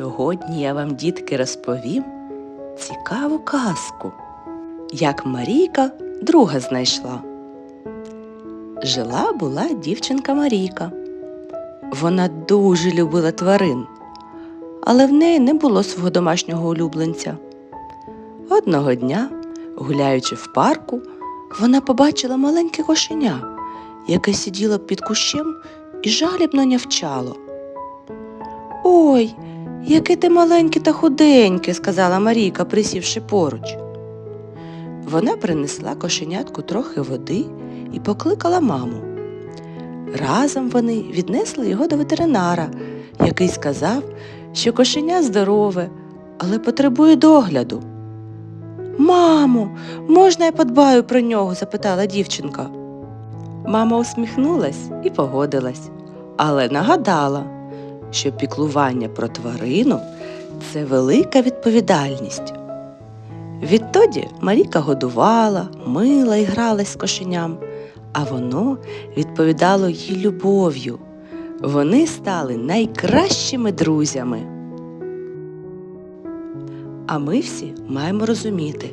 Сьогодні я вам, дітки, розповім цікаву казку, як Марійка друга знайшла. Жила була дівчинка Марійка. Вона дуже любила тварин, але в неї не було свого домашнього улюбленця. Одного дня, гуляючи в парку, вона побачила маленьке кошеня, яке сиділо під кущем і жалібно нявчало. Ой, яке ти маленьке та худеньке, сказала Марійка, присівши поруч. Вона принесла кошенятку трохи води і покликала маму. Разом вони віднесли його до ветеринара, який сказав, що кошеня здорове, але потребує догляду. Мамо, можна я подбаю про нього? запитала дівчинка. Мама усміхнулась і погодилась, але нагадала, що піклування про тварину це велика відповідальність. Відтоді Маріка годувала, мила і гралась з кошеням, а воно відповідало їй любов'ю. Вони стали найкращими друзями. А ми всі маємо розуміти,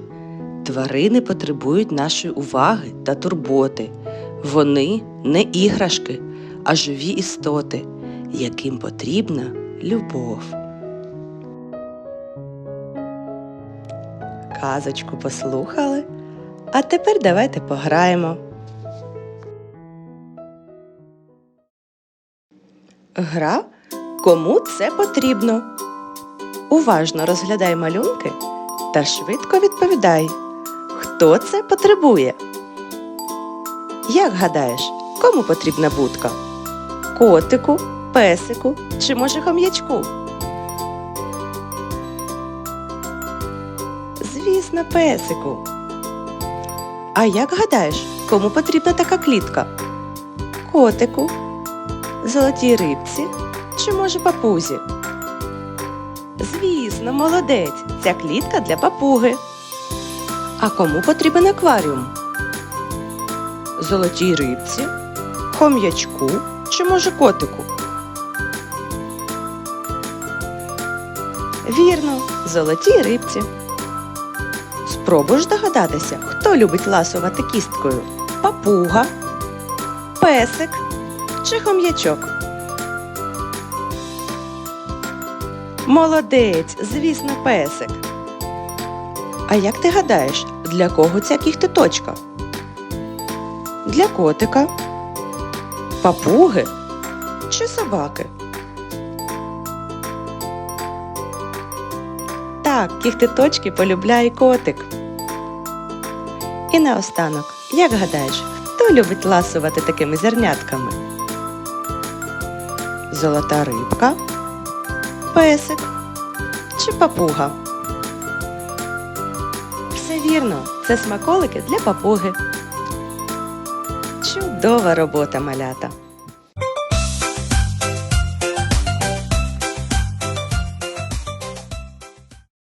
тварини потребують нашої уваги та турботи. Вони не іграшки, а живі істоти, яким потрібна любов. Казочку послухали, а тепер давайте пограємо. Гра Кому це потрібно? Уважно розглядай малюнки та швидко відповідай, хто це потребує. Як гадаєш, кому потрібна будка? Котику, песику чи може хом'ячку? Звісно, песику. А як гадаєш, кому потрібна така клітка? Котику, золотій рибці чи може папузі? Звісно, молодець. Ця клітка для папуги. А кому потрібен акваріум? Золотій рибці, хом'ячку чи може котику? Вірно, золотій рибці. Спробуєш догадатися, хто любить ласувати кісткою? Папуга, песик чи хом'ячок? Молодець, звісно, песик. А як ти гадаєш, для кого ця кіхтиточка? Для котика, папуги чи собаки? Так, кіхтиточки полюбляє котик. І наостанок, як гадаєш, хто любить ласувати такими зернятками? Золота рибка, песик чи папуга? Все вірно, це смаколики для папуги. Чудова робота, малята!